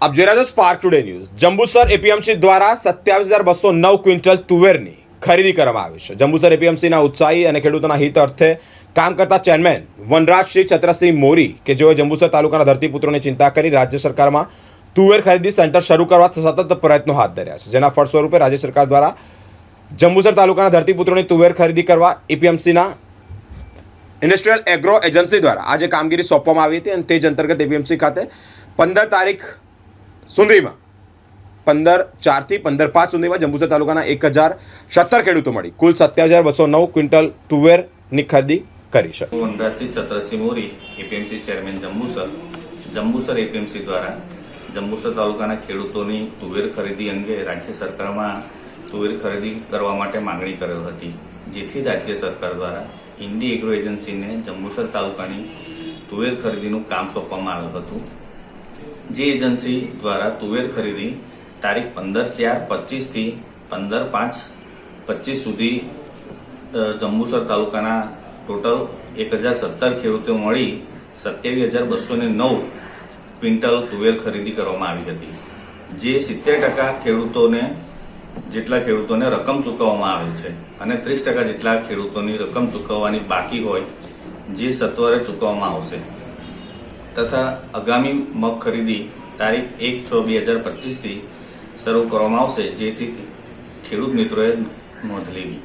આપ જોઈ રહ્યા છો spark today news Jambusar APMC દ્વારા સત્યાવીસ હજાર બસો નવ ક્વિન્ટલ તુવેરની ખરીદી કરવામાં આવી છે. જંબુસર એપીએમસીના ઉત્સાહી અને ખેડૂતોના હિત અર્થે કામ કરતા ચેરમેન વનરાજસિંહ છત્રસિંહ મોરી કે જેઓએ જંબુસર તાલુકાના ધરતીપુત્રોની ચિંતા કરી રાજ્ય સરકારમાં તુવેર ખરીદી સેન્ટર શરૂ કરવા સતત પ્રયત્નો હાથ ધર્યા છે. જેના ફળ સ્વરૂપે રાજ્ય સરકાર દ્વારા જંબુસર તાલુકાના ધરતીપુત્રોની તુવેર ખરીદી કરવા એપીએમસીના ઇન્ડસ્ટ્રીયલ એગ્રો એજન્સી દ્વારા આજે કામગીરી સોંપવામાં આવી હતી અને તે જ અંતર્ગત એપીએમસી ખાતે પંદર તારીખ સુધીમાં પંદર, ચારથી પંદર, પાંચ સુધીમાં જંબુસર તાલુકાના એક હજાર સત્તર ખેડૂતો મળી. કુલ સત્યાવીસ હજાર બસો નવ ક્વિન્ટલ તુવેરની ખરીદી કરી છે. Gangasinh Chhatrasinh Mori APMC chairman Jambusar. Jambusar APMC દ્વારા જંબુસર તાલુકાના ખેડૂતોની તુવેર ખરીદી અંગે રાજ્ય સરકારમાં તુવેર ખરીદી કરવા માટે માંગણી કરેલ હતી, જેથી રાજ્ય સરકાર દ્વારા ઇન્ડી એગ્રો એજન્સીને જંબુસર તાલુકાની તુવેર ખરીદીનું કામ સોંપવામાં આવ્યું હતું. જે એજન્સી દ્વારા તુવેર ખરીદી તારીખ પંદર ચાર પચીસથી પંદર પાંચ પચીસ સુધી જંબુસર તાલુકાના ટોટલ એક હજાર સત્તર ખેડૂતો મળી સત્યાવીસ હજાર બસો ને નવ ક્વિન્ટલ તુવેર ખરીદી કરવામાં આવી હતી. જે સિત્તેર ટકા ખેડૂતોને, જેટલા ખેડૂતોને રકમ ચૂકવવામાં આવેલ છે અને ત્રીસ ટકા જેટલા ખેડૂતોની રકમ ચૂકવવાની બાકી હોય, જે સત્વરે ચૂકવવામાં આવશે. તથા આગામી મગ ખરીદી તારીખ એક છ બે હજાર પચીસથી શરૂ કરવામાં આવશે, જેથી ખેડૂત મિત્રોએ નોંધ લેવી.